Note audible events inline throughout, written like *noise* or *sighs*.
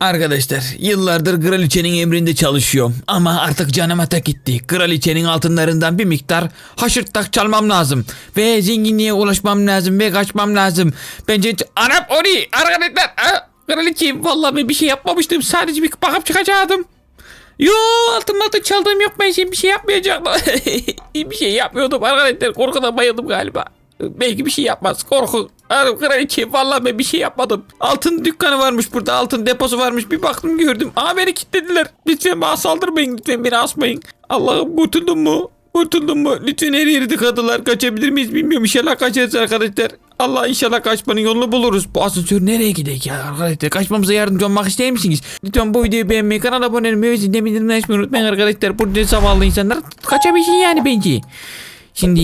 Arkadaşlar yıllardır kraliçenin emrinde çalışıyorum ama artık canıma tak gitti. Kraliçenin altınlarından bir miktar haşırtlak çalmam lazım. Ve zenginliğe ulaşmam lazım ve kaçmam lazım. Bence Arap Ori arkadaşlar aa, kraliçeyim vallahi ben bir şey yapmamıştım sadece bir bakıp çıkacaktım. Yo altın altın çaldığım yok ben şimdi bir şey yapmayacaktım. *laughs* bir şey yapmıyordum arkadaşlar korkudan bayıldım galiba. Belki bir şey yapmaz korku. Kraliçe vallahi ben bir şey yapmadım. Altın dükkanı varmış burada altın deposu varmış bir baktım gördüm. Aa beni kilitlediler. Lütfen bana saldırmayın lütfen beni asmayın. Allah'ım kurtuldum mu? Kurtuldum mu? Lütfen her yeri tıkadılar. Kaçabilir miyiz bilmiyorum. İnşallah kaçarız arkadaşlar. Allah inşallah kaçmanın yolunu buluruz. Bu asansör nereye gidecek ya arkadaşlar? Kaçmamıza yardımcı olmak ister misiniz? Lütfen bu videoyu beğenmeyi, kanala abone olmayı ve zilde bildirimleri açmayı unutmayın arkadaşlar. Burada zavallı insanlar kaçabilsin yani bence. Şimdi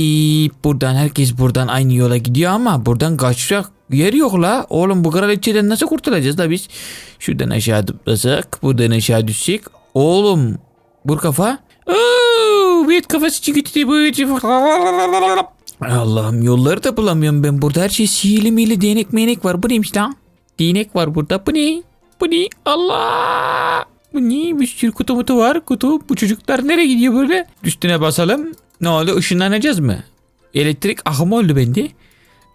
buradan herkes buradan aynı yola gidiyor ama buradan kaçacak yer yok la. Oğlum bu kraliçeden nasıl kurtulacağız da biz? Şuradan aşağı tıklasak, buradan aşağı düşsek. Oğlum, bu kafa. Bir kafası çıkıtı bu. Allah'ım yolları da bulamıyorum ben. Burada her şey sihirli mihirli değnek menek var. Bu neymiş lan? Değnek var burada. Bu ne? Bu ne? Allah! Bu ne? Bir sürü kutu mutu var. Kutu. Bu çocuklar nereye gidiyor böyle? Üstüne basalım. Ne oldu? Işınlanacağız mı? Elektrik akımı oldu bende.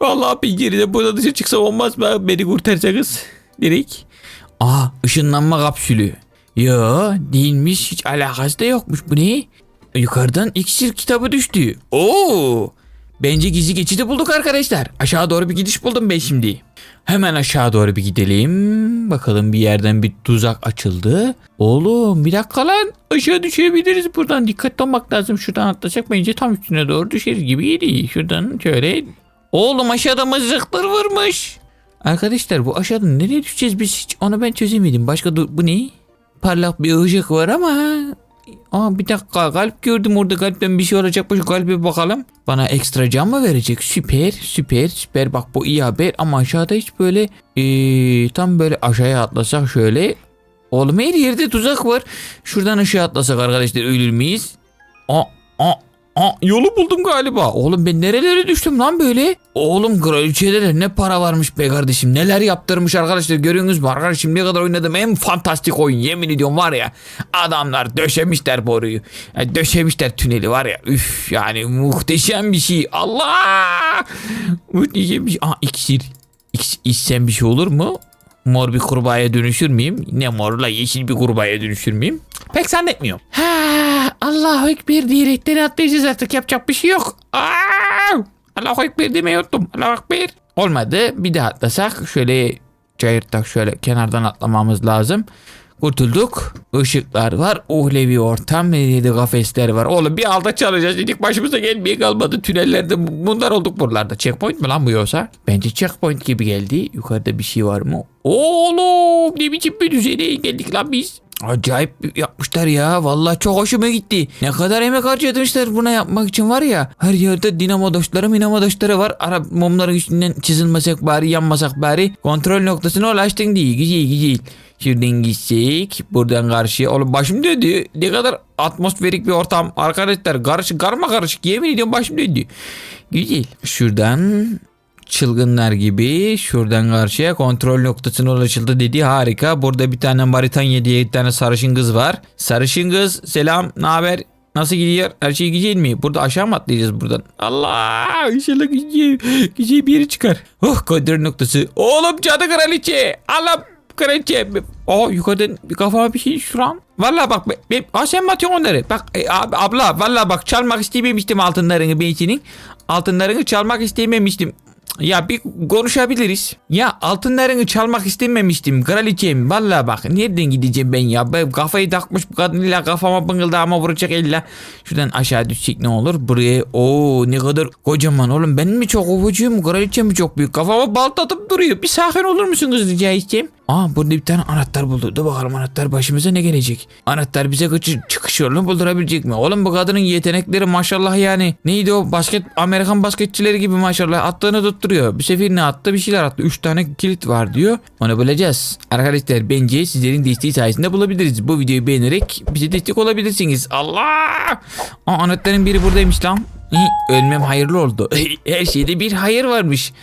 Vallahi bir geride burada dışarı çıksam olmaz mı? Beni kurtarsanız. Direkt. Aa ışınlanma kapsülü. Yo değilmiş hiç alakası da yokmuş bu ne? Yukarıdan iksir kitabı düştü. Oo. Bence gizli geçidi bulduk arkadaşlar. Aşağı doğru bir gidiş buldum ben şimdi. Hemen aşağı doğru bir gidelim. Bakalım bir yerden bir tuzak açıldı. Oğlum bir dakika lan. Aşağı düşebiliriz buradan. Dikkatli olmak lazım. Şuradan atlasak bence tam üstüne doğru düşeriz gibi geliyor. Şuradan şöyle. Oğlum aşağıda mızıklar varmış. Arkadaşlar bu aşağıda nereye düşeceğiz biz hiç onu ben çözemedim. Başka bu ne? Parlak bir ışık var ama Aa bir dakika kalp gördüm orada kalpten bir şey olacak şu kalbe bakalım. Bana ekstra can mı verecek? Süper süper süper bak bu iyi haber ama aşağıda hiç böyle ee, tam böyle aşağıya atlasak şöyle. Oğlum her yerde tuzak var. Şuradan aşağı atlasak arkadaşlar ölür müyüz? Aa, aa, yolu buldum galiba. Oğlum ben nerelere düştüm lan böyle? Oğlum kraliçede de ne para varmış be kardeşim. Neler yaptırmış arkadaşlar görüyorsunuz mu? Arkadaşlar ne kadar oynadım en fantastik oyun. Yemin ediyorum var ya. Adamlar döşemişler boruyu. Ya döşemişler tüneli var ya. Üf yani muhteşem bir şey. Allah! Muhteşem bir şey. Aa iksir. İks, bir şey olur mu? Mor bir kurbağaya dönüşür müyüm? Ne morla yeşil bir kurbağaya dönüşür müyüm? Pek zannetmiyorum. Ha, Allahu Ekber diyerekten atlayacağız artık yapacak bir şey yok. Aa! Allahu Ekber demeyi unuttum. Allahu Ekber. Olmadı. Bir daha atlasak şöyle çayırtak şöyle kenardan atlamamız lazım. Kurtulduk. Işıklar var. Uhlevi ortam. Yedi kafesler var. Oğlum bir alta çalacağız dedik. Başımıza gelmeye kalmadı. Tünellerde bunlar olduk buralarda. Checkpoint mi lan bu yoksa? Bence checkpoint gibi geldi. Yukarıda bir şey var mı? Oğlum ne biçim bir düzene geldik lan biz. Acayip yapmışlar ya. Vallahi çok hoşuma gitti. Ne kadar emek harcamışlar buna yapmak için var ya. Her yerde dinamo doşları minamo doşları var. Arap mumların üstünden çizilmesek bari yanmasak bari. Kontrol noktasına ulaştın diye. Güzel güzel. Şuradan gitsek buradan karşıya. Oğlum başım döndü. Ne kadar atmosferik bir ortam. Arkadaşlar karışık karma karışık. Yemin ediyorum başım döndü. Güzel. Şuradan çılgınlar gibi şuradan karşıya kontrol noktasına ulaşıldı dedi harika. Burada bir tane Maritanya diye bir tane sarışın kız var. Sarışın kız selam ne haber? Nasıl gidiyor? Her şey güzel mi? Burada aşağı mı atlayacağız buradan? Allah! İnşallah güzel, güzel bir yere çıkar. Oh kontrol noktası. Oğlum cadı kraliçe. Allah kraliçe. Oh yukarıdan kafama bir şey şuran. Valla bak be, be, aa, sen mi atıyorsun onları? Bak e, ab, abla valla bak çalmak istememiştim altınlarını ben senin. Altınlarını çalmak istememiştim. Ya bir konuşabiliriz. Ya altınlarını çalmak istememiştim kraliçem. Valla bak nereden gideceğim ben ya. Ben kafayı takmış bu kadın illa kafama bıngıldağıma vuracak illa. Şuradan aşağı düşecek ne olur. Buraya o ne kadar kocaman oğlum. Ben mi çok ufacığım kraliçem mi çok büyük. Kafama baltatıp duruyor. Bir sakin olur musunuz rica edeceğim. Aa burada bir tane anahtar buldu. Dur bakalım anahtar başımıza ne gelecek? Anahtar bize kaçı, çıkış yolunu buldurabilecek mi? Oğlum bu kadının yetenekleri maşallah yani. Neydi o basket Amerikan basketçileri gibi maşallah attığını tutturuyor. Bir sefer ne attı bir şeyler attı. 3 tane kilit var diyor. Onu bulacağız. Arkadaşlar bence sizlerin desteği sayesinde bulabiliriz. Bu videoyu beğenerek bize destek olabilirsiniz. Allah! Aa, anahtarın biri buradaymış lan. Ölmem hayırlı oldu. *laughs* Her şeyde bir hayır varmış.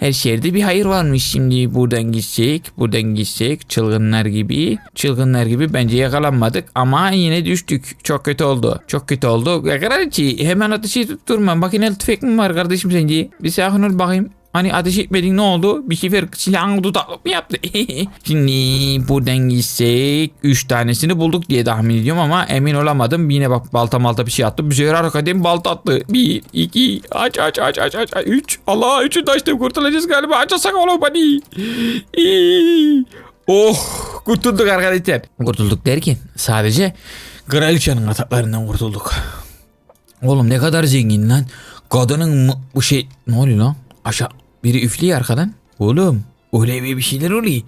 Her şehirde bir hayır varmış şimdi. Buradan gitsek, buradan gitsek çılgınlar gibi. Çılgınlar gibi bence yakalanmadık ama yine düştük. Çok kötü oldu. Çok kötü oldu. Kraliçe hemen ateşi tutturma. Makineli tüfek mi var kardeşim sence? Bir sakin ol bakayım. Hani ateş etmedin ne oldu? Bir sefer silahını tutaklık mı yaptı? *laughs* Şimdi buradan gitsek 3 tanesini bulduk diye tahmin ediyorum ama emin olamadım. Yine bak balta malta bir şey attı. Bir sefer arkadan balta attı. 1, 2, aç aç aç aç aç. 3. Allah 3'ü de kurtulacağız galiba. Açasak oğlum hadi. Oh kurtulduk arkadaşlar. Kurtulduk derken sadece kraliçenin ataklarından kurtulduk. Oğlum ne kadar zengin lan. Kadının bu şey ne oluyor lan? Aşağı biri üflüyor arkadan. Oğlum öyle bir şeyler oluyor.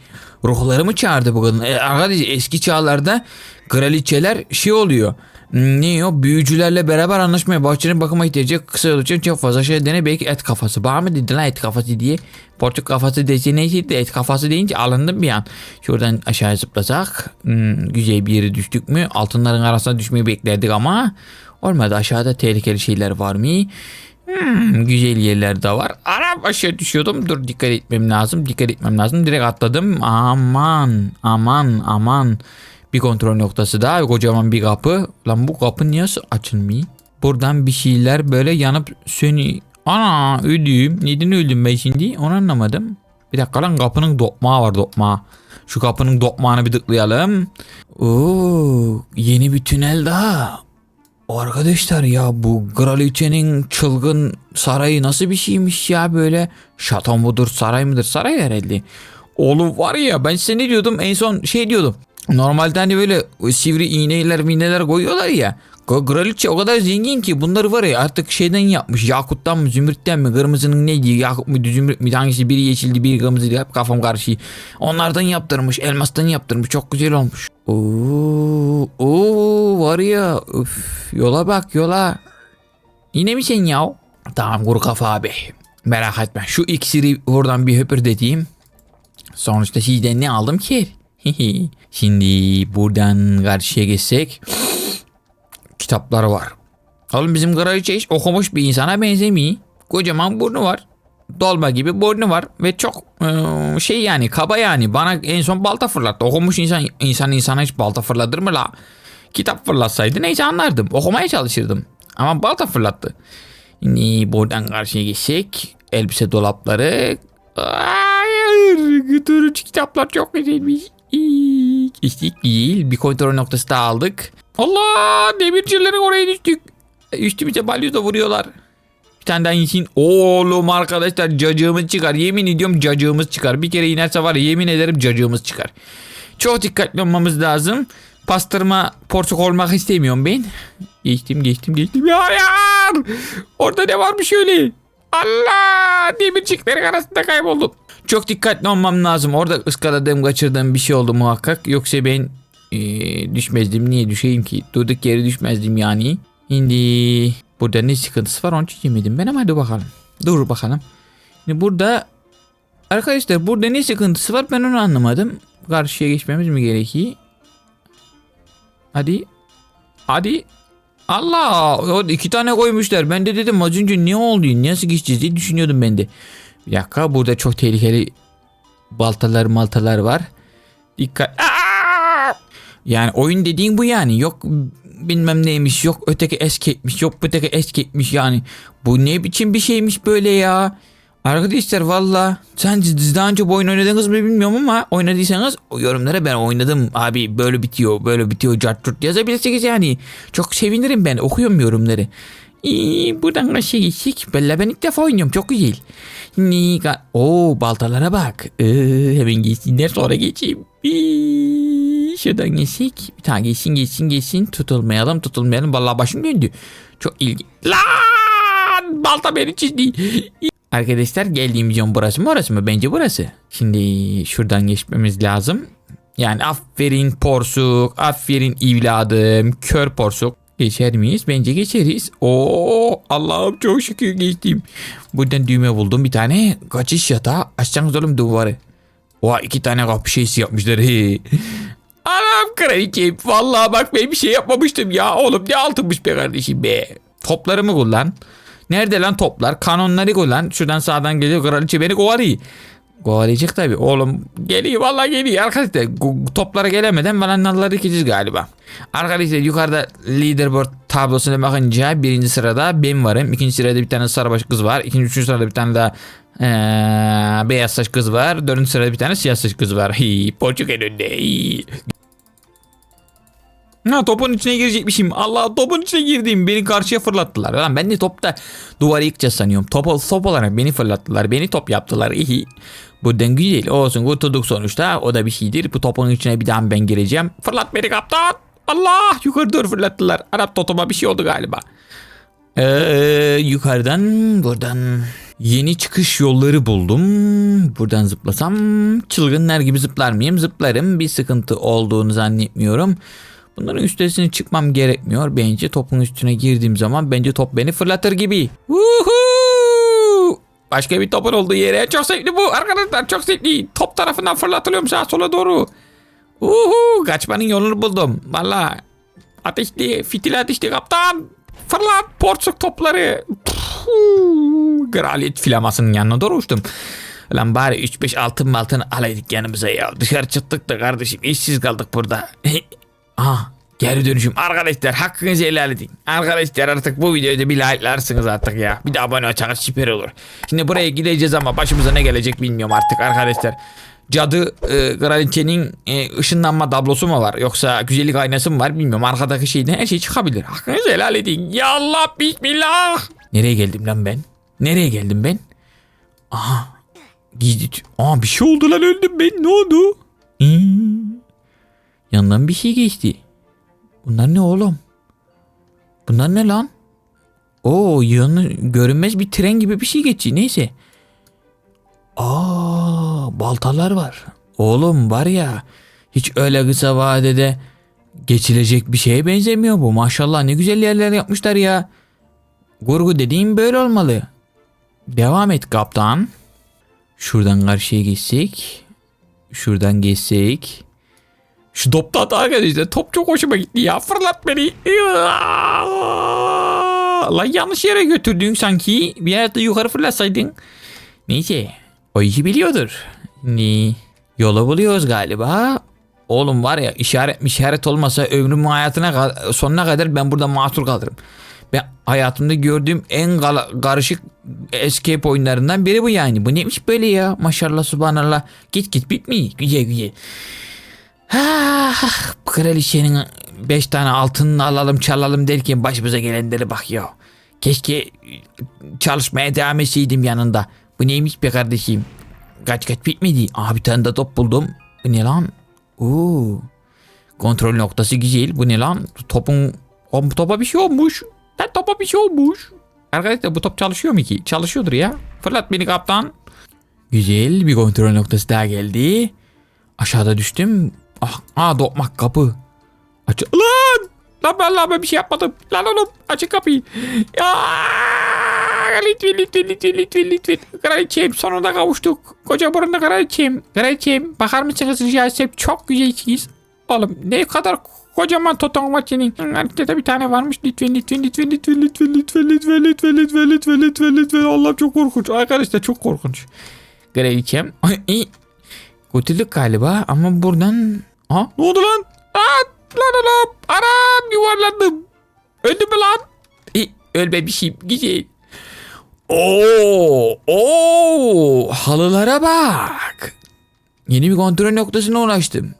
Ruhları mı çağırdı bu kadın? E, arkadaş eski çağlarda kraliçeler şey oluyor. Hmm, Ne o? Büyücülerle beraber anlaşmaya bahçenin bakıma ihtiyacı kısa yol için çok fazla şey dene belki et kafası. Bana mı dedi lan et kafası diye. Portuk kafası dese neyse et kafası deyince alındım bir an. Şuradan aşağı zıplasak. Hmm, güzel bir yere düştük mü? Altınların arasına düşmeyi beklerdik ama olmadı. Aşağıda tehlikeli şeyler var mı? Hmm, güzel yerler de var. Arap aşağı düşüyordum. Dur dikkat etmem lazım. Dikkat etmem lazım. Direkt atladım. Aman aman aman. Bir kontrol noktası daha. Kocaman bir kapı. Lan bu kapı niye açılmıyor? Buradan bir şeyler böyle yanıp sönüyor. Ana öldüm. Neden öldüm ben şimdi? Onu anlamadım. Bir dakika lan kapının dokmağı var dokmağı. Şu kapının dokmağını bir tıklayalım. Oo, yeni bir tünel daha. Arkadaşlar ya bu kraliçenin çılgın sarayı nasıl bir şeymiş ya böyle şato mudur saray mıdır saray herhalde. Oğlum var ya ben size ne diyordum en son şey diyordum. Normalde hani böyle sivri iğneler mineler koyuyorlar ya. Kraliçe o kadar zengin ki bunları var ya artık şeyden yapmış. Yakuttan mı zümrütten mi kırmızının neydi yakut muydu zümrüt müydü hangisi biri yeşildi biri kırmızıydı hep kafam karşı. Onlardan yaptırmış elmastan yaptırmış çok güzel olmuş. Oo, oo var ya üf, yola bak yola. Yine mi sen ya? Tamam kuru kafa abi. Merak etme şu iksiri oradan bir höpürdeteyim. Sonuçta sizden ne aldım ki? *laughs* Şimdi buradan karşıya geçsek kitaplar var. Oğlum bizim kraliçe hiç okumuş bir insana benzemiyor. Kocaman burnu var. Dolma gibi burnu var ve çok eee, şey yani kaba yani bana en son balta fırlattı. Okumuş insan insan insana hiç balta fırlatır mı la? Kitap fırlatsaydı neyse anlardım. Okumaya çalışırdım. Ama balta fırlattı. Şimdi buradan karşıya geçsek elbise dolapları. Hayır, götürücü kitaplar çok güzelmiş. İstik değil. Bir kontrol noktası daha aldık. Allah demircilerin oraya düştük. Üstümüze balyoza vuruyorlar. Bir tane daha insin. Oğlum arkadaşlar cacığımız çıkar. Yemin ediyorum cacığımız çıkar. Bir kere inerse var yemin ederim cacığımız çıkar. Çok dikkatli olmamız lazım. Pastırma porsuk olmak istemiyorum ben. Geçtim geçtim geçtim. Ya hayır. Orada ne varmış öyle? Allah demirciklerin arasında kayboldum. Çok dikkatli olmam lazım. Orada ıskaladığım kaçırdığım bir şey oldu muhakkak. Yoksa ben eee, düşmezdim. Niye düşeyim ki? Durduk yere düşmezdim yani. Şimdi burada ne sıkıntısı var onu çözemedim ben ama hadi bakalım. Dur bakalım. Şimdi burada arkadaşlar burada ne sıkıntısı var ben onu anlamadım. Karşıya geçmemiz mi gerekiyor? Hadi. Hadi. Allah iki tane koymuşlar. Ben de dedim az önce ne oldu? Nasıl geçeceğiz diye düşünüyordum ben de. Bir dakika burada çok tehlikeli baltalar maltalar var. Dikkat. Aa! Yani oyun dediğin bu yani. Yok bilmem neymiş. Yok öteki escape'miş. Yok öteki escape'miş yani. Bu ne biçim bir şeymiş böyle ya. Arkadaşlar valla sen daha önce bu oyun oynadınız mı bilmiyorum ama oynadıysanız yorumlara ben oynadım abi böyle bitiyor böyle bitiyor cart curt yazabilirsiniz yani. Çok sevinirim ben okuyorum yorumları. İyi, buradan karşıya geçtik. Bella ben ilk defa oynuyorum çok güzel. Nika. Oo baltalara bak. Ee, hemen geçsinler sonra geçeyim. İyi, şuradan geçsek. Bir tane geçsin geçsin geçsin. Tutulmayalım tutulmayalım. Vallahi başım döndü. Çok ilgi. Lan balta beni çizdi. Arkadaşlar geldiğim yön burası mı orası mı? Bence burası. Şimdi şuradan geçmemiz lazım. Yani aferin porsuk, aferin evladım, kör porsuk. Geçer miyiz? Bence geçeriz. Oo Allah'ım çok şükür geçtim. Buradan düğme buldum bir tane. Kaçış yatağı. Açsanız oğlum duvarı. Oha iki tane kapı şeysi yapmışlar. Anam kraliçem. Vallahi bak ben bir şey yapmamıştım ya. Oğlum ne altınmış be kardeşim be. Toplarımı kullan. Nerede lan toplar? Kanonları koy lan. Şuradan sağdan geliyor kraliçe beni kovalıyor. Kovalayacak tabii. Oğlum geliyor vallahi geliyor. Arkadaşlar toplara gelemeden bana nalları dikeceğiz galiba. Arkadaşlar yukarıda leaderboard tablosuna bakınca birinci sırada ben varım. İkinci sırada bir tane sarıbaş kız var. İkinci, üçüncü sırada bir tane daha eee, beyaz saç kız var. Dördüncü sırada bir tane siyah saç kız var. Hi, Porçuk en önde. Ha topun içine girecekmişim. Allah topun içine girdim. Beni karşıya fırlattılar. Lan ben de topta duvarı yıkacağız sanıyorum. Top, top olarak beni fırlattılar. Beni top yaptılar. İyi. Buradan güzel olsun. Kurtulduk sonuçta. O da bir şeydir. Bu topun içine bir daha ben gireceğim. Fırlat beni kaptan. Allah yukarı doğru fırlattılar. Arap totoma bir şey oldu galiba. Ee, yukarıdan buradan yeni çıkış yolları buldum. Buradan zıplasam çılgınlar gibi zıplar mıyım? Zıplarım. Bir sıkıntı olduğunu zannetmiyorum. Bunların üstesine çıkmam gerekmiyor. Bence topun üstüne girdiğim zaman bence top beni fırlatır gibi. Woohoo! Başka bir topun olduğu yere çok zevkli bu arkadaşlar çok zevkli. Top tarafından fırlatılıyorum sağa sola doğru. Uhu, kaçmanın yolunu buldum. Valla ateşli, fitil ateşli kaptan. Fırlat porsuk topları. Puh, Kraliyet filamasının yanına doğru uçtum. Lan bari 3-5 altın altın alaydık yanımıza ya. Dışarı çıktık da kardeşim işsiz kaldık burada. *laughs* Aha geri dönüşüm. Arkadaşlar hakkınızı helal edin. Arkadaşlar artık bu videoyu da bir likelarsınız artık ya. Bir de abone olsanız süper olur. Şimdi buraya gideceğiz ama başımıza ne gelecek bilmiyorum artık arkadaşlar. Cadı e, kraliçenin e, ışınlanma tablosu mu var yoksa güzellik aynası mı var bilmiyorum. Arkadaki şeyden her şey çıkabilir. Hakkınızı helal edin. Ya Allah bismillah. Nereye geldim lan ben? Nereye geldim ben? Aha. Gizli. Aa bir şey oldu lan öldüm ben. Ne oldu? Hmm. Yandan bir şey geçti. Bunlar ne oğlum? Bunlar ne lan? Oo yanı görünmez bir tren gibi bir şey geçiyor. Neyse. Aa baltalar var. Oğlum var ya hiç öyle kısa vadede geçilecek bir şeye benzemiyor bu. Maşallah ne güzel yerler yapmışlar ya. Kurgu dediğim böyle olmalı. Devam et kaptan. Şuradan karşıya geçsek. Şuradan geçsek. Şu topta hata arkadaşlar. Top çok hoşuma gitti ya. Fırlat beni. Lan yanlış yere götürdün sanki. Bir yerde yukarı fırlatsaydın. Neyse. O işi biliyordur. Ni yolu buluyoruz galiba. Oğlum var ya işaret işaret olmasa ömrümün hayatına sonuna kadar ben burada mahsur kalırım. Ben hayatımda gördüğüm en karışık escape oyunlarından biri bu yani. Bu neymiş böyle ya? Maşallah subhanallah. Git git bitmiyor. Güzel güzel. Kraliçenin beş tane altınını alalım çalalım derken başımıza gelenlere bak ya. Keşke çalışmaya devam etseydim yanında. Bu neymiş be kardeşim? Kaç kaç bitmedi. Aa bir tane de top buldum. Bu ne lan? Oo. Kontrol noktası güzel. Bu ne lan? Topun o, topa bir şey olmuş. Lan topa bir şey olmuş. Arkadaşlar bu top çalışıyor mu ki? Çalışıyordur ya. Fırlat beni kaptan. Güzel bir kontrol noktası daha geldi. Aşağıda düştüm. Ah, aa dokmak kapı. Aç lan! Lan ben, lan ben bir şey yapmadım. Lan oğlum açın kapıyı. Ya! Lütfen lütfen lütfen lütfen lütfen. Kraliçem sonunda kavuştuk. Koca burunlu kraliçem. Kraliçem bakar mısınız rica etsem çok güzelsiniz. Oğlum ne kadar kocaman toton var senin. Haritada bir tane varmış. Lütfen lütfen lütfen lütfen lütfen lütfen lütfen lütfen lütfen lütfen lütfen lütfen. Allah'ım çok korkunç. Arkadaşlar çok korkunç. Kraliçem. Kurtulduk galiba ama buradan... Ha ne oldu lan? Aa, lan oğlum. Anam yuvarlandım. Öldüm mü lan? E, ölmemişim. Güzel. Oo, oo, halılara bak. Yeni bir kontrol noktasına ulaştım.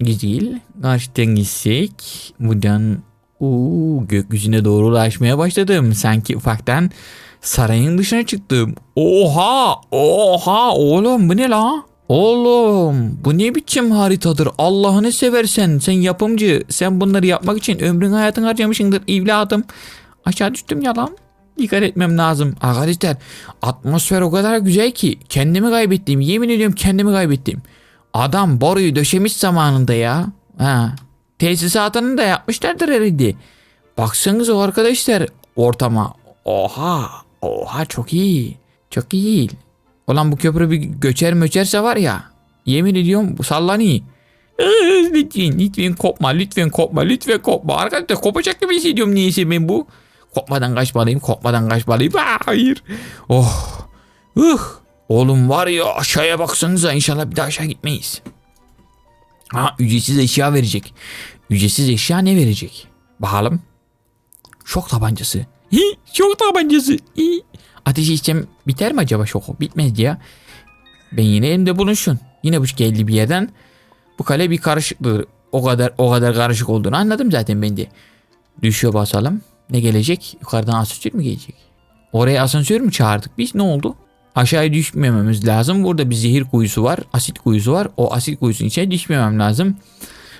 Güzel. Karşıdan gitsek. Buradan Oo, gökyüzüne doğru ulaşmaya başladım. Sanki ufaktan sarayın dışına çıktım. Oha! Oha! Oğlum bu ne la? Oğlum bu ne biçim haritadır? Allah'ını seversen sen yapımcı sen bunları yapmak için ömrün hayatını harcamışsındır evladım. Aşağı düştüm ya lan. Dikkat etmem lazım. Arkadaşlar atmosfer o kadar güzel ki kendimi kaybettim. Yemin ediyorum kendimi kaybettim. Adam boruyu döşemiş zamanında ya. Ha tesisatını da yapmışlardır herhalde. Baksanıza arkadaşlar ortama. Oha oha çok iyi. Çok iyi Ulan bu köprü bir göçer möçerse var ya. Yemin ediyorum bu sallanıyor. Iı, Lütfen lütfen kopma lütfen kopma lütfen kopma. Arkadaşlar kopacak gibi hissediyorum niyeyse ben bu. Kopmadan kaçmalıyım. Kopmadan kaçmalıyım. Hayır. Oh. Uh. Oğlum var ya aşağıya baksanıza inşallah bir daha aşağı gitmeyiz. Ha ücretsiz eşya verecek. Ücretsiz eşya ne verecek? Bakalım. Şok tabancası. Hi, şok tabancası. Hi. Ateş içeceğim biter mi acaba şoku? Bitmez ya. Ben yine elimde bulunsun. Yine bu geldi bir yerden. Bu kale bir karışıktır. O kadar o kadar karışık olduğunu anladım zaten ben de. Düşüyor basalım. Ne gelecek? Yukarıdan asansör mü gelecek? Oraya asansör mü çağırdık biz? Ne oldu? Aşağıya düşmememiz lazım. Burada bir zehir kuyusu var. Asit kuyusu var. O asit kuyusunun içine düşmemem lazım.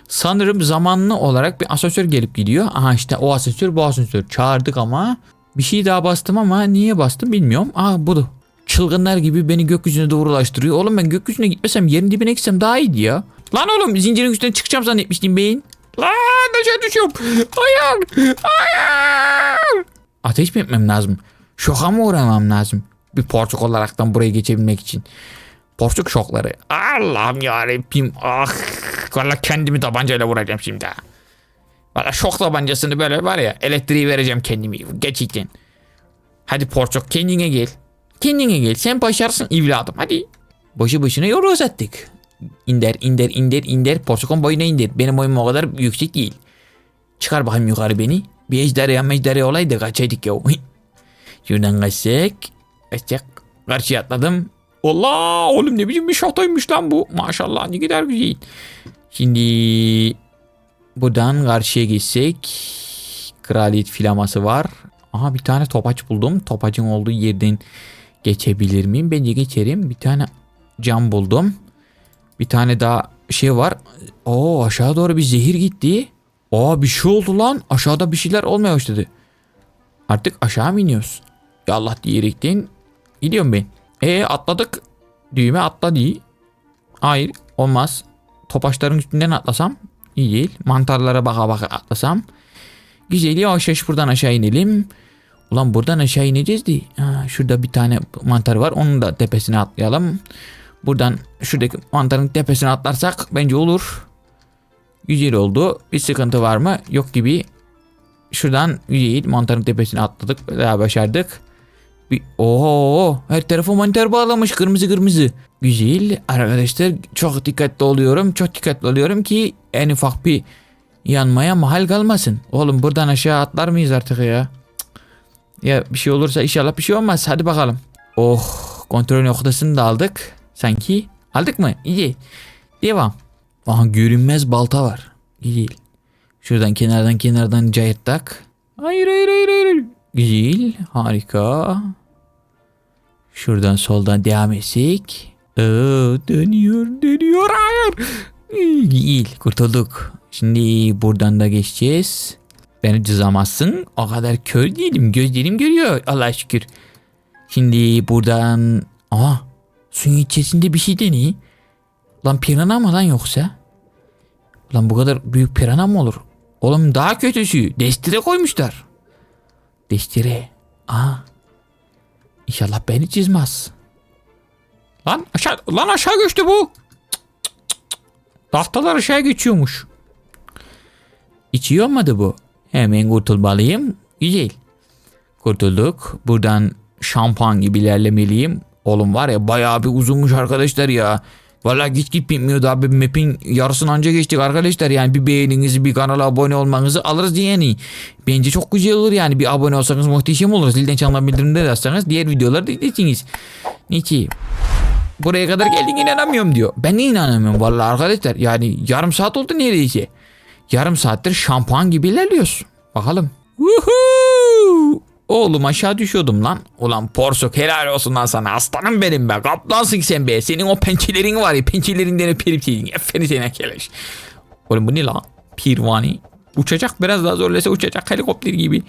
Sanırım zamanlı olarak bir asansör gelip gidiyor. Aha işte o asansör bu asansör. Çağırdık ama bir şey daha bastım ama niye bastım bilmiyorum. Aa bu da. Çılgınlar gibi beni gökyüzüne doğru ulaştırıyor. Oğlum ben gökyüzüne gitmesem yerin dibine gitsem daha iyiydi ya. Lan oğlum zincirin üstüne çıkacağım zannetmiştim beyin. Lan aşağı düşüyorum. Hayır. Hayır. Ateş mi etmem lazım? Şoka mı uğramam lazım? Bir porsuk olaraktan buraya geçebilmek için. Porsuk şokları. Allah'ım yarabbim. Ah. Valla kendimi tabancayla vuracağım şimdi. Valla şok tabancasını böyle var ya elektriği vereceğim kendimi. Gerçekten. Hadi porsuk kendine gel. Kendine gel. Sen başarsın evladım. Hadi. Boşu boşuna yolu uzattık. İnder indir indir indir. Porsukun boyuna indir. Benim boyum o kadar yüksek değil. Çıkar bakayım yukarı beni. Bir ejderha mejderha olaydı kaçaydık ya. Şuradan kaçacak. Kaçacak. Karşıya atladım. Allah oğlum ne biçim bir şatoymuş lan bu. Maşallah ne kadar güzel. Şimdi buradan karşıya geçsek. Kraliyet filaması var. Aha bir tane topaç buldum. Topacın olduğu yerden geçebilir miyim? Bence geçerim. Bir tane cam buldum. Bir tane daha şey var. Oo aşağı doğru bir zehir gitti. Aa bir şey oldu lan. Aşağıda bir şeyler olmaya başladı. Artık aşağı mı iniyoruz? Ya Allah diyerekten gidiyorum ben. E atladık. Düğme atla diye. Hayır olmaz. Topaçların üstünden atlasam değil. Mantarlara baka baka atlasam. Güzel yavaş yavaş buradan aşağı inelim. Ulan buradan aşağı ineceğiz diye. Ha, şurada bir tane mantar var. Onun da tepesine atlayalım. Buradan şuradaki mantarın tepesine atlarsak bence olur. Güzel oldu. Bir sıkıntı var mı? Yok gibi. Şuradan güzel mantarın tepesine atladık. Daha başardık. Bir, oho her tarafı mantar bağlamış kırmızı kırmızı. Güzel arkadaşlar çok dikkatli oluyorum. Çok dikkatli oluyorum ki en ufak bir yanmaya mahal kalmasın. Oğlum buradan aşağı atlar mıyız artık ya? Ya bir şey olursa inşallah bir şey olmaz. Hadi bakalım. Oh kontrol noktasını da aldık. Sanki aldık mı? İyi. Devam. Aha görünmez balta var. Güzel. Şuradan kenardan kenardan cayırttak. Hayır hayır hayır hayır. Güzel. Harika. Şuradan soldan devam etsek. Oo, dönüyor dönüyor hayır. İyi kurtulduk. Şimdi buradan da geçeceğiz. Beni cızamazsın. O kadar kör değilim. Gözlerim görüyor. Allah'a şükür. Şimdi buradan... Aa suyun içerisinde bir şey deniyor. Lan pirana mı lan yoksa? Lan bu kadar büyük pirana mı olur? Oğlum daha kötüsü. Destire koymuşlar. Destire. Aa. İnşallah beni çizmez. Lan aşağı, lan aşağı göçtü bu. Cık. Tahtalar aşağı geçiyormuş. İçiyor olmadı bu. Hemen kurtulmalıyım. Güzel. Kurtulduk. Buradan şampuan gibi ilerlemeliyim. Oğlum var ya bayağı bir uzunmuş arkadaşlar ya. Valla git git bitmiyordu abi. Map'in yarısını anca geçtik arkadaşlar. Yani bir beğeninizi bir kanala abone olmanızı alırız yani. Bence çok güzel olur yani. Bir abone olsanız muhteşem olur. Zilden çalma bildirimleri de diğer videoları da izlersiniz. Niçin? Buraya kadar geldin inanamıyorum diyor. Ben de inanamıyorum vallahi arkadaşlar. Yani yarım saat oldu neredeyse. Yarım saattir şampuan gibi ilerliyoruz. Bakalım. Woohoo! Oğlum aşağı düşüyordum lan. Ulan porsuk helal olsun lan sana. Aslanım benim be. Kaplansın sen be. Senin o pençelerin var ya. Pençelerinden öperim senin. Aferin sana keleş. Oğlum bu ne lan? Pirvani. Uçacak biraz daha zorlasa uçacak helikopter gibi.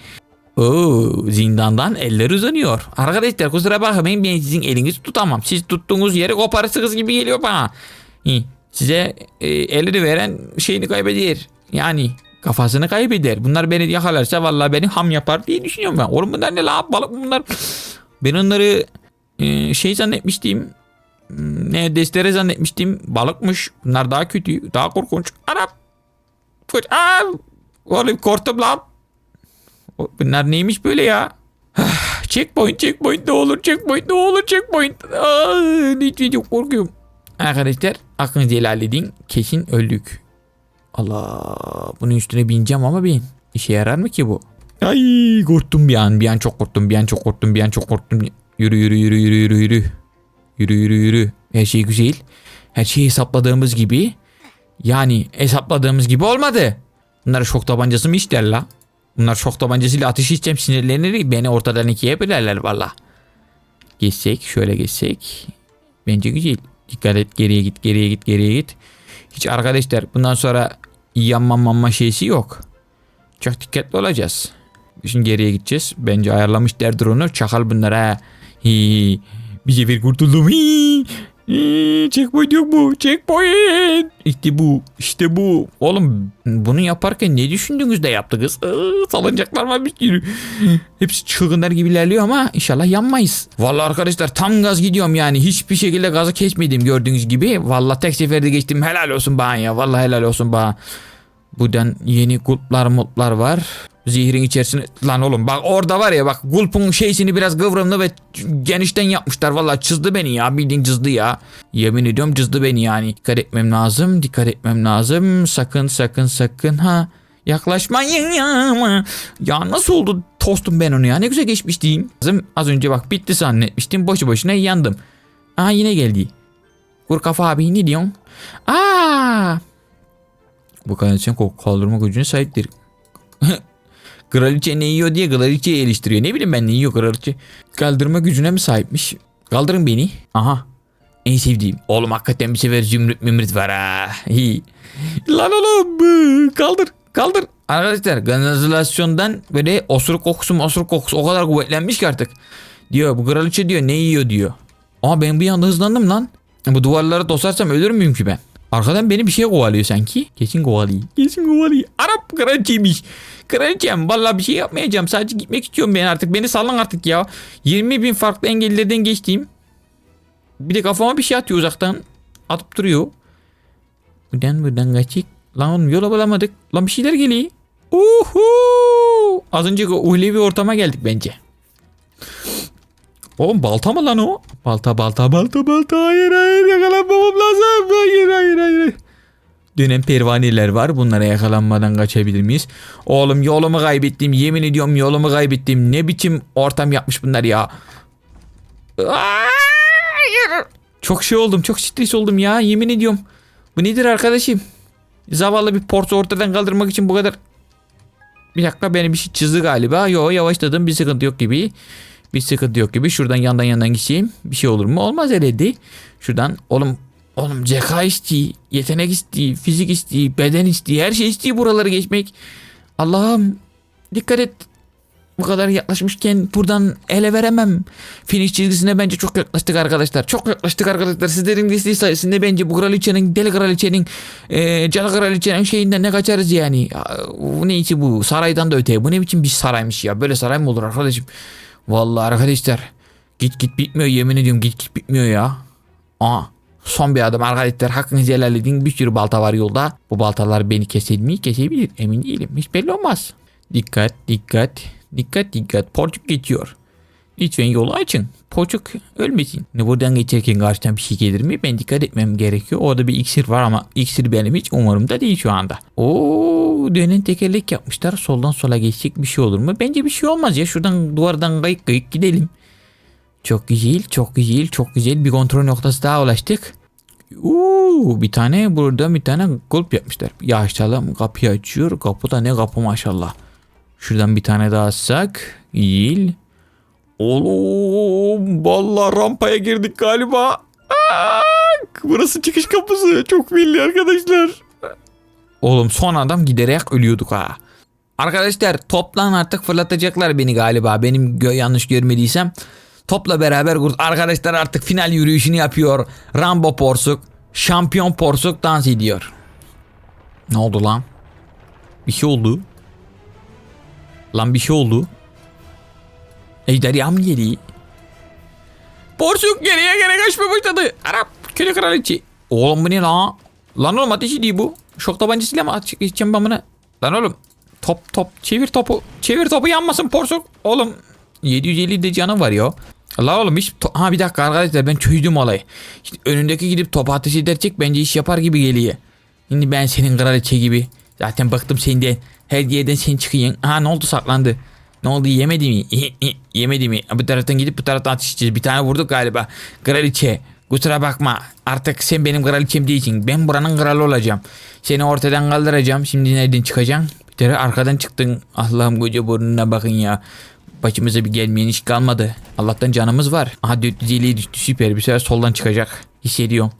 Oo, zindandan eller uzanıyor. Arkadaşlar kusura bakmayın ben sizin elinizi tutamam. Siz tuttuğunuz yeri koparırsınız gibi geliyor bana. Size e, elini veren şeyini kaybeder. Yani kafasını kaybeder. Bunlar beni yakalarsa vallahi beni ham yapar diye düşünüyorum ben. Oğlum bunlar ne la balık bunlar. Ben onları e, şey zannetmiştim. Hmm, Ne destere zannetmiştim. Balıkmış. Bunlar daha kötü. Daha korkunç. Anam. Koç. Oğlum korktum lan. Bunlar neymiş böyle ya? *sighs* checkpoint checkpoint ne olur checkpoint ne olur checkpoint. Aa, lütfen çok korkuyorum. Arkadaşlar aklınızı helal edin. Kesin öldük. Allah bunun üstüne bineceğim ama bin. İşe yarar mı ki bu? Ay korktum bir an bir an çok korktum bir an çok korktum bir an çok korktum. Yürü yürü yürü yürü yürü yürü. Yürü yürü yürü. Her şey güzel. Her şeyi hesapladığımız gibi. Yani hesapladığımız gibi olmadı. Bunlar şok tabancası mı işler la? Bunlar şok tabancasıyla ateş içeceğim sinirlenir. Beni ortadan ikiye bölerler valla. Geçsek şöyle geçsek. Bence güzel. Dikkat et geriye git geriye git geriye git. Hiç arkadaşlar bundan sonra yanma mamma şeysi yok. Çok dikkatli olacağız. Şimdi geriye gideceğiz. Bence ayarlamışlardır onu. Çakal bunlara. Hi. Bir sefer kurtuldum. Hi. Hi. Checkpoint yok mu? Checkpoint. İşte bu. İşte bu. Oğlum bunu yaparken ne düşündünüz de yaptınız? Iı, salıncaklar var bir sürü. Hepsi çılgınlar gibi ilerliyor ama inşallah yanmayız. Vallahi arkadaşlar tam gaz gidiyorum yani. Hiçbir şekilde gazı kesmedim gördüğünüz gibi. Vallahi tek seferde geçtim. Helal olsun bana ya. Vallahi helal olsun bana. Buradan yeni kulplar mutlar var. Zehrin içerisine lan oğlum bak orada var ya bak gulpun şeysini biraz kıvrımlı ve genişten yapmışlar. Vallahi çizdi beni ya bildiğin çizdi ya. Yemin ediyorum çizdi beni yani. Dikkat etmem lazım dikkat etmem lazım. Sakın sakın sakın ha. Yaklaşmayın ya. Ya nasıl oldu tostum ben onu ya ne güzel geçmiştim. Az önce bak bitti zannetmiştim boşu boşuna yandım. Aa yine geldi. Kur kafa abi ne diyorsun? Aa bu kanalisyon koku kaldırma gücüne sahiptir. *laughs* Kraliçe ne yiyor diye kraliçeyi eleştiriyor. Ne bileyim ben ne yiyor kraliçe. Kaldırma gücüne mi sahipmiş? Kaldırın beni. Aha. En sevdiğim. Oğlum hakikaten bir sefer zümrüt mümrüt var ha. İyi. Lan oğlum kaldır kaldır. Arkadaşlar kanalizasyondan böyle osuruk kokusu osuruk kokusu o kadar kuvvetlenmiş ki artık. Diyor bu kraliçe diyor ne yiyor diyor. Aa ben bir anda hızlandım lan. Bu duvarlara tosarsam ölür müyüm ki ben? Arkadan beni bir şey kovalıyor sanki. Kesin kovalıyor. Kesin kovalıyor. Arap kraliçeymiş. Kraliçem valla bir şey yapmayacağım. Sadece gitmek istiyorum ben artık. Beni sallan artık ya. 20 bin farklı engellerden geçtiğim. Bir de kafama bir şey atıyor uzaktan. Atıp duruyor. Buradan buradan kaçık. Lan yola bulamadık. Lan bir şeyler geliyor. Uhu. Az önce uhlevi ortama geldik bence. Oğlum balta mı lan o? Balta balta balta balta hayır hayır yakalanmamam lazım. Hayır hayır hayır. Dönen pervaneler var. Bunlara yakalanmadan kaçabilir miyiz? Oğlum yolumu kaybettim. Yemin ediyorum yolumu kaybettim. Ne biçim ortam yapmış bunlar ya. Hayır. Çok şey oldum. Çok stres oldum ya. Yemin ediyorum. Bu nedir arkadaşım? Zavallı bir portu ortadan kaldırmak için bu kadar... Bir dakika beni bir şey çizdi galiba. Yo yavaşladım. Bir sıkıntı yok gibi. Bir sıkıntı yok gibi. Şuradan yandan yandan gideyim. Bir şey olur mu? Olmaz herhalde. Şuradan oğlum oğlum zeka istiyor. Yetenek istiyor. Fizik istiyor. Beden istiyor. Her şey istiyor buraları geçmek. Allah'ım dikkat et. Bu kadar yaklaşmışken buradan ele veremem. Finish çizgisine bence çok yaklaştık arkadaşlar. Çok yaklaştık arkadaşlar. Sizlerin desteği sayesinde bence bu kraliçenin, deli kraliçenin, e, calı kraliçenin şeyinden ne kaçarız yani. Ya, Bu ne için bu? Saraydan da öteye. Bu ne biçim bir saraymış ya. Böyle saray mı olur arkadaşım? Vallahi arkadaşlar. Git git bitmiyor yemin ediyorum git git bitmiyor ya. Aa son bir adım arkadaşlar hakkınızı helal edin. Bir sürü balta var yolda. Bu baltalar beni keser mi? Kesebilir. Emin değilim. Hiç belli olmaz. Dikkat dikkat. Dikkat dikkat. Porçuk geçiyor. Lütfen yolu açın. Porçuk ölmesin. Ne buradan geçerken karşıdan bir şey gelir mi? Ben dikkat etmem gerekiyor. Orada bir iksir var ama iksir benim hiç umurumda değil şu anda. Oo dönen tekerlek yapmışlar. Soldan sola geçecek bir şey olur mu? Bence bir şey olmaz ya. Şuradan duvardan kayık kayık gidelim. Çok güzel, çok güzel, çok güzel. Bir kontrol noktası daha ulaştık. Uuu bir tane burada bir tane kulp yapmışlar. Yaşalım kapıyı açıyor. Kapıda ne kapı maşallah. Şuradan bir tane daha açsak. Yil. Oğlum vallahi rampaya girdik galiba. Burası çıkış kapısı. Çok belli arkadaşlar. Oğlum son adam giderek ölüyorduk ha. Arkadaşlar toplan artık fırlatacaklar beni galiba. Benim gö- yanlış görmediysem. Topla beraber kurt. Arkadaşlar artık final yürüyüşünü yapıyor. Rambo Porsuk. Şampiyon Porsuk dans ediyor. Ne oldu lan? Bir şey oldu. Lan bir şey oldu. Ejderha mı geliyor? Porsuk geriye geri kaçmaya başladı. Arap köle kraliçe. Oğlum bu ne lan? Lan oğlum ateşi değil bu. Şok tabancasıyla mı geçeceğim ben bunu? Lan oğlum. top top çevir topu. Çevir topu yanmasın porsuk. Oğlum 750 de canı var ya. Allah oğlum hiç ha bir dakika arkadaşlar ben çözdüm olayı. Şimdi önündeki gidip topu ateş ederecek bence iş yapar gibi geliyor. Şimdi ben senin kraliçe gibi. Zaten bıktım senden. Her yerden sen çıkıyorsun. Ha ne oldu saklandı. Ne oldu yemedi mi? yemedi mi? Bu taraftan gidip bu taraftan ateş edeceğiz. Bir tane vurduk galiba. Kraliçe. Kusura bakma. Artık sen benim kraliçem değilsin. Ben buranın kralı olacağım. Seni ortadan kaldıracağım. Şimdi nereden çıkacaksın? Bir kere arkadan çıktın. Allah'ım koca burnuna bakın ya. Başımıza bir gelmeyen iş kalmadı. Allah'tan canımız var. Aha 450'ye düştü süper. Bir sefer soldan çıkacak. Hissediyorum.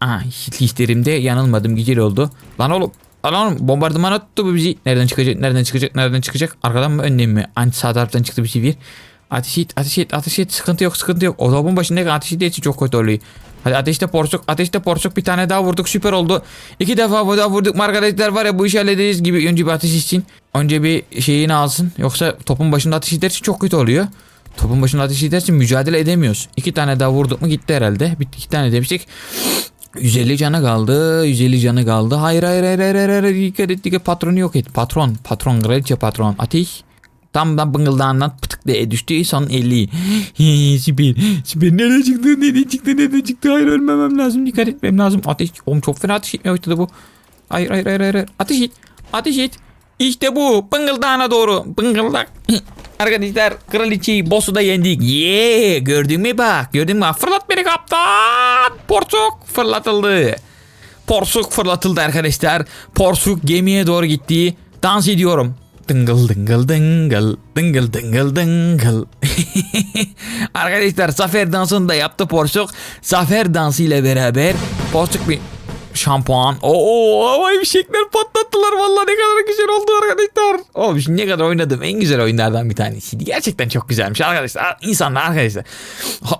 Aha hislerimde yanılmadım. Güzel oldu. Lan oğlum. Oğlum bombardıman attı bu bizi. Nereden çıkacak? Nereden çıkacak? Nereden çıkacak? Arkadan mı önden mi? Anti sağ taraftan çıktı bir sefer. Ateş et, ateş et, ateş et. Sıkıntı yok, sıkıntı yok. O topun başındaki ateş ettiği çok kötü oluyor. Hadi ateşte porsuk, ateşte porsuk. Bir tane daha vurduk, süper oldu. İki defa bu da vurduk. mu Arkadaşlar var ya bu işi hallederiz gibi. Önce bir ateş etsin. Önce bir şeyini alsın. Yoksa topun başında ateş ederse çok kötü oluyor. Topun başında ateş ederse mücadele edemiyoruz. İki tane daha vurduk mu gitti herhalde. Bir iki tane demiştik. 150 canı kaldı. 150 canı kaldı. Hayır hayır hayır hayır hayır. hayır. Dikkat et dikkat patronu yok et. Patron. Patron kraliçe patron. Ateş. Tam da bıngıldağından pıtık diye düştü. Son 50. Hii, süper. Süper. Nerede çıktı? Nerede çıktı? Nerede çıktı? Hayır ölmemem lazım. Dikkat etmem lazım. Ateş. Oğlum çok fena ateş etmeye başladı bu. Hayır hayır hayır. hayır. Ateş et. Ateş et. İşte bu. Bıngıldağına doğru. Bıngıldak. Arkadaşlar kraliçeyi boss'u da yendik. Yeah, gördün mü bak gördün mü? Fırlat beni kaptan. Porsuk fırlatıldı. Porsuk fırlatıldı arkadaşlar. Porsuk gemiye doğru gitti. Dans ediyorum. Dıngıl dıngıl dıngıl dıngıl dıngıl dıngıl. *laughs* arkadaşlar zafer dansını da yaptı Porsuk. Zafer dansı ile beraber Porsuk bir şampuan. Oo, havai fişekler patlattılar. Vallahi ne kadar güzel oldu arkadaşlar. Oğlum şimdi ne kadar oynadım. En güzel oyunlardan bir tanesiydi. Gerçekten çok güzelmiş arkadaşlar. İnsanlar arkadaşlar.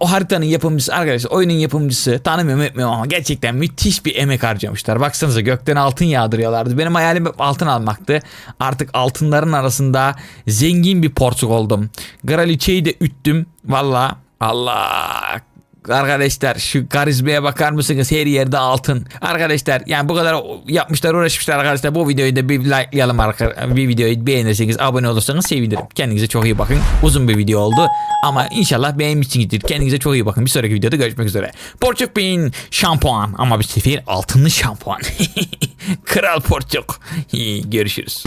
O haritanın yapımcısı arkadaşlar. Oyunun yapımcısı. Tanımıyorum etmiyorum ama gerçekten müthiş bir emek harcamışlar. Baksanıza gökten altın yağdırıyorlardı. Benim hayalim hep altın almaktı. Artık altınların arasında zengin bir porsuk oldum. Kraliçeyi de üttüm. Valla. Allah Arkadaşlar şu karizmaya bakar mısınız? Her yerde altın. Arkadaşlar yani bu kadar yapmışlar uğraşmışlar arkadaşlar. Bu videoyu da bir likelayalım arkadaşlar. Bir videoyu beğenirseniz abone olursanız sevinirim. Kendinize çok iyi bakın. Uzun bir video oldu. Ama inşallah beğenmişsinizdir. Kendinize çok iyi bakın. Bir sonraki videoda görüşmek üzere. Porçuk Bean şampuan. Ama bir sefer altınlı şampuan. *laughs* Kral Porçuk. *laughs* Görüşürüz.